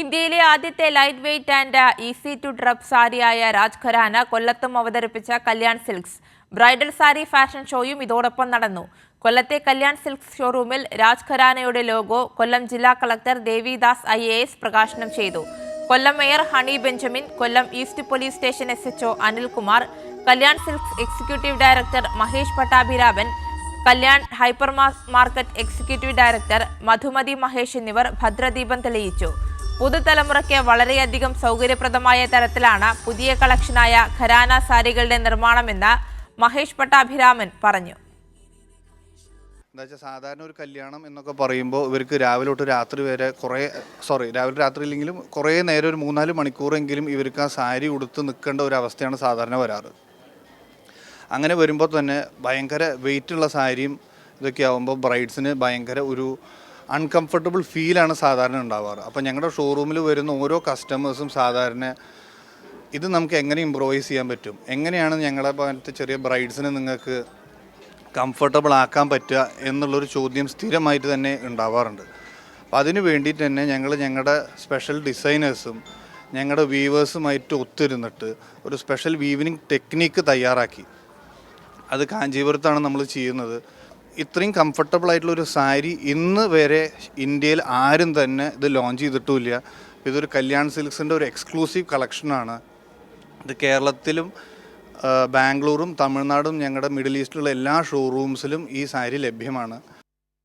ഇന്ത്യയിലെ ആദ്യത്തെ light weight and easy to drape സാരിയായ Raj gharana കൊല്ലത്തും അവതരിപ്പിച്ച Kalyan Silks. Bridal sari fashion ഷോയും ഇതോടൊപ്പം നടന്നു. കൊല്ലത്തെ കല്യാൺ സിൽക്സ് ഷോറൂമിൽ രാജ് ഖരാനയുടെ ലോഗോ കൊല്ലം ജില്ലാ collector Devidas I A S പ്രകാശനം ചെയ്തു. Kollam mayor Honey Benjamin Kollam east police station S H O Anilkumar Kalyan Silks executive director Mahesh Pattabhiraman Kalyan hyper market executive director Madhumathi Mahesh എന്നിവർ ഭദ്രദീപം തെളിയിച്ചു. പുതുതലമുറയ്ക്ക് വളരെയധികം സൗകര്യപ്രദമായ തരത്തിലാണ് പുതിയ കളക്ഷനായ ഖരാന സാരികളുടെ നിർമ്മാണമെന്ന് മഹേഷ് പട്ടാഭിരാമൻ പറഞ്ഞു. എന്താ വെച്ചാൽ സാധാരണ ഒരു കല്യാണം എന്നൊക്കെ പറയുമ്പോൾ ഇവർക്ക് രാവിലെ തൊട്ട് രാത്രി വരെ കുറേ സോറി രാവിലെ രാത്രി ഇല്ലെങ്കിലും കുറേ നേരം ഒരു മൂന്നാൽ മണിക്കൂറെങ്കിലും ഇവർക്ക് ആ സാരി ഉടുത്ത് നിൽക്കേണ്ട ഒരു അവസ്ഥയാണ് സാധാരണ വരാറ്. അങ്ങനെ വരുമ്പോൾ തന്നെ ഭയങ്കര വെയിറ്റുള്ള സാരിയും ഇതൊക്കെ ആകുമ്പോൾ ബ്രൈഡ്സിന് ഭയങ്കര ഒരു അൺകംഫർട്ടബിൾ ഫീലാണ് സാധാരണ ഉണ്ടാവാറ്. അപ്പോൾ ഞങ്ങളുടെ ഷോറൂമിൽ വരുന്ന ഓരോ കസ്റ്റമേഴ്സും സാധാരണ ഇത് നമുക്ക് എങ്ങനെ ഇമ്പ്രൂവൈസ് ചെയ്യാൻ പറ്റും? എങ്ങനെയാണ് ഞങ്ങളെ പോലത്തെ ചെറിയ ബ്രൈഡ്സിനെ നിങ്ങൾക്ക് കംഫർട്ടബിൾ ആക്കാൻ പറ്റുക എന്നുള്ളൊരു ചോദ്യം സ്ഥിരമായിട്ട് തന്നെ ഉണ്ടാവാറുണ്ട്. അപ്പോൾ അതിന് വേണ്ടിയിട്ട് തന്നെ ഞങ്ങൾ ഞങ്ങളുടെ സ്പെഷ്യൽ ഡിസൈനേഴ്സും ഞങ്ങളുടെ വീവേഴ്സുമായിട്ട് ഒത്തിരുന്നിട്ട് ഒരു സ്പെഷ്യൽ വീവിനിങ് ടെക്നിക്ക് തയ്യാറാക്കി. അത് കാഞ്ചീപുരത്താണ് നമ്മൾ ചെയ്യുന്നത്. ഇത്രയും കംഫർട്ടബിൾ ആയിട്ടുള്ള ഒരു സാരി ഇന്ന് വരെ ഇന്ത്യയിൽ ആരും തന്നെ ഇത് ലോഞ്ച് ചെയ്തിട്ടുമില്ല. ഇതൊരു കല്യാൺ സിൽക്സിന്റെ ഒരു എക്സ്ക്ലൂസീവ് കളക്ഷനാണ് ഇത് കേരളത്തിലും ബാംഗ്ലൂരും തമിഴ്നാടും ഞങ്ങളുടെ മിഡിൽ ഈസ്റ്റിലുള്ള എല്ലാ ഷോറൂംസിലും ഈ സാരി ലഭ്യമാണ്.